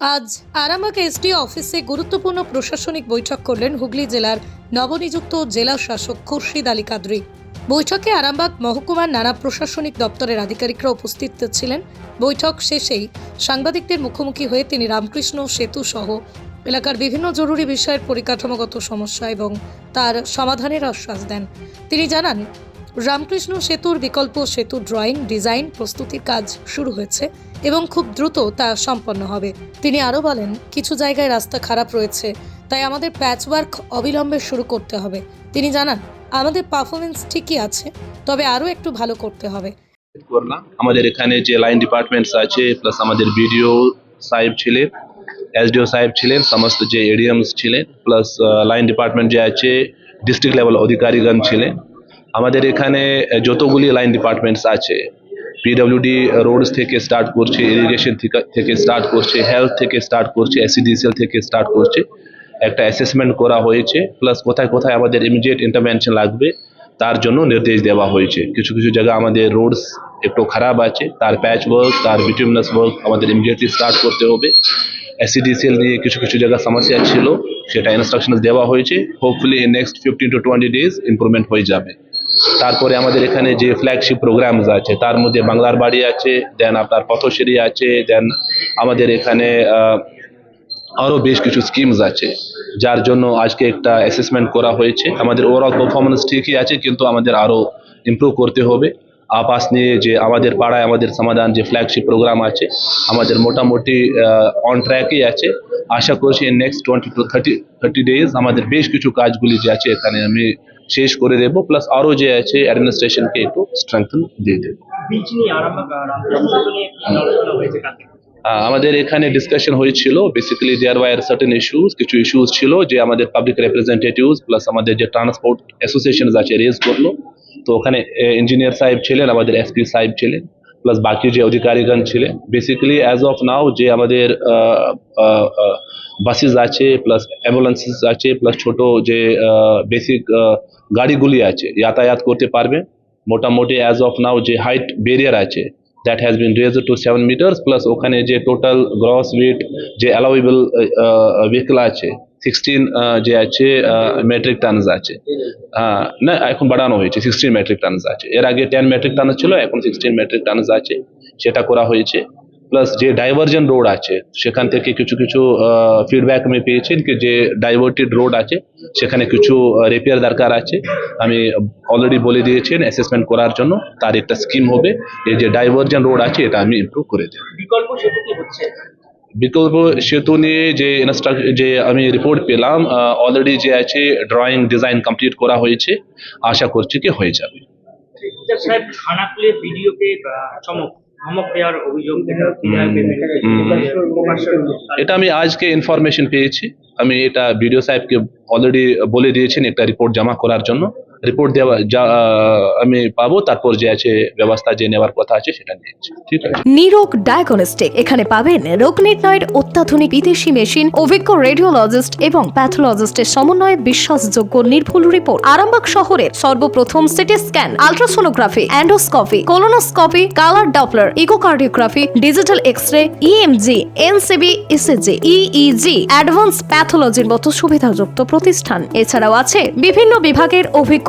আজ আরামবাগ এসডি অফিসে গুরুত্বপূর্ণ প্রশাসনিক বৈঠক করলেন হুগলি জেলার নবনিযুক্ত জেলা শাসক খুরশিদ আলী কাদরি। বৈঠকে আরামবাগ মহকুমার নানা প্রশাসনিক দপ্তরের আধিকারিকরা উপস্থিত ছিলেন। বৈঠক শেষেই সাংবাদিকদের মুখোমুখি হয়ে তিনি রামকৃষ্ণ সেতু সহ এলাকার বিভিন্ন জরুরি বিষয়ের পরিকাঠামোগত সমস্যা এবং তার সমাধানের আশ্বাস দেন। তিনি জানান, রামকৃষ্ণ সেতুর বিকল্প সেতু ড্রয়িং, ডিজাইন প্রস্তুতির কাজ শুরু হয়েছে। এবং খুব দ্রুত তা সম্পন্ন হবে। তিনি আরও বলেন, কিছু জায়গায় রাস্তা খারাপ রয়েছে, তাই আমাদের প্যাচওয়ার্ক অবিলম্বে শুরু করতে হবে। তিনি জানান, আমাদের পারফরমেন্স ঠিকই আছে, তবে আরও একটু ভালো করতে হবে। আমাদের এখানে যে লাইন ডিপার্টমেন্টস আছে, প্লাস আমাদের বিডিও সাহেব ছিলেন, এসডিও সাহেব ছিলেন, সমস্ত যে এডিএমস ছিলেন, প্লাস লাইন ডিপার্টমেন্ট যে আছে, ডিস্ট্রিক্ট লেভেল অধিকারীগণ ছিলেন। আমাদের এখানে যতগুলি লাইন ডিপার্টমেন্টস আছে পিডব্লিউডি রোডস থেকে স্টার্ট করছে ইরিগেশন থেকে স্টার্ট করছে হেলথ থেকে স্টার্ট করছে এসিডিসিএল থেকে স্টার্ট করছে। একটা অ্যাসেসমেন্ট করা হয়েছে প্লাস কোথায় কোথায় আমাদের ইমিডিয়েট ইন্টারভেনশন লাগবে, তার জন্য নির্দেশ দেওয়া হয়েছে। কিছু কিছু জায়গা আমাদের রোডস একটু খারাপ আছে, তার প্যাচ ওয়ার্ক তার বিটুমিনাস ওয়ার্ক আমাদের ইমিডিয়েটলি স্টার্ট করতে হবে। এসিডিসিএল নিয়ে কিছু কিছু জায়গা সমস্যা ছিল, সেটা ইনস্ট্রাকশন দেওয়া হয়েছে। Hopefully next fifteen to twenty days improvement হয়ে যাবে। তারপরে আমাদের এখানে যে ফ্ল্যাগশিপ প্রোগ্রামস আছে, তার মধ্যে বাংলার বাড়ি আছে দেন আপনার পথশ্রী আছে দেন আমাদের এখানে আরও বেশ কিছু স্কিমস আছে, যার জন্য আজকে একটা অ্যাসেসমেন্ট করা হয়েছে। আমাদের ওভারঅল পারফরমেন্স ঠিকই আছে, কিন্তু আমাদের আরও ইমপ্রুভ করতে হবে। আপাস নিয়ে যে আমাদের পাড়ায় আমাদের সমাধান যে ফ্ল্যাগশিপ প্রোগ্রাম আছে, আমাদের মোটামুটি অন ট্র্যাকই আছে। আশা করছি next twenty to thirty thirty days আমাদের বেশ কিছু কাজগুলি যে আছে এখানে আমি শেষ করে দেব প্লাস আরও যে আছে অ্যাডমিনিস্ট্রেশনকে একটু স্ট্রেংথন দিয়ে দেবো। আমাদের এখানে ডিসকাশন হয়েছিল basically there were certain issues কিছু ইস্যুস ছিল যে আমাদের পাবলিক রিপ্রেজেন্টেটিভস প্লাস আমাদের যে ট্রান্সপোর্ট অ্যাসোসিয়েশন আছে রেজ করল। তো ওখানে ইঞ্জিনিয়ার সাহেব ছিলেন আমাদের এসপি সাহেব ছিলেন। প্লাস বাকি যে অধিকারীগণ ছিলেন বেসিক্যালি অ্যাজ অফ নাও যে আমাদের বাসেস আছে প্লাস অ্যাম্বুলেন্সেস আছে প্লাস ছোট যে বেসিক গাড়িগুলি আছে, যাতায়াত করতে পারবে। মোটামুটি অ্যাজ অফ নাও যে হাইট ব্যারিয়ার আছে that has been raised to seven metres plus ওখানে যে টোটাল গ্রস ওয়েট যে অ্যালাউয়েবল ভেহিকল আছে সিক্সটিন যে আছে মেট্রিক টনস আছে। আহ, না এখন বাড়ানো হয়েছে সিক্সটিন মেট্রিক টনস আছে। এর আগে টেন মেট্রিক টনস ছিল এখন সিক্সটিন মেট্রিক টনস আছে সেটা করা হয়েছে। প্লাস যে ডাইভার্জন রোড আছে সেখান থেকে কিছু কিছু ফিডব্যাক আমি পেয়েছি যে ডাইভার্টেড রোড আছে সেখানে কিছু রিপেয়ার দরকার আছে। আমি অলরেডি বলে দিয়েছেন অ্যাসেসমেন্ট করার জন্য তার একটা স্কিম হবে। এই যে ডাইভার্জন রোড আছে এটা আমি ইমপ্রুভ করে দেব। বিকল্প সেতু কি হচ্ছে? বিকল্প সেতু নিয়ে যে যে আমি রিপোর্ট পেলাম অলরেডি যে আছে ড্রয়িং ডিজাইন কমপ্লিট করা হয়েছে আশা করছি কি হয়ে যাবে। এটা আমি আজকে ইনফরমেশন পেয়েছি। আমি এটা বিডিও সাহেবকে অলরেডি বলে দিয়েছেন একটা রিপোর্ট জমা করার জন্য। রিপোর্ট দেওয়া, যা, আমি পাবো, তারপর যে আছে ব্যবস্থা যে নেওয়ার কথা আছে সেটা নিয়েছি ঠিক আছে? নিরোগ ডায়াগনস্টিক এখানে পাবেন রোগ নির্ণয়ের অত্যাধুনিক বিদেশি মেশিন, অভিজ্ঞ রেডিওলজিস্ট এবং প্যাথোলজিস্টের সমন্বয়ে বিশ্বাসযোগ্য নির্ভুল রিপোর্ট আরামবাগ শহরের সর্বপ্রথম CT scan ultrasonography endoscopy colonoscopy colour Doppler echocardiography digital X ray EMG NCB ECG EEG advance প্যাথোলজির মতো সুবিধাযুক্ত প্রতিষ্ঠান। এছাড়াও আছে বিভিন্ন বিভাগের অভিজ্ঞ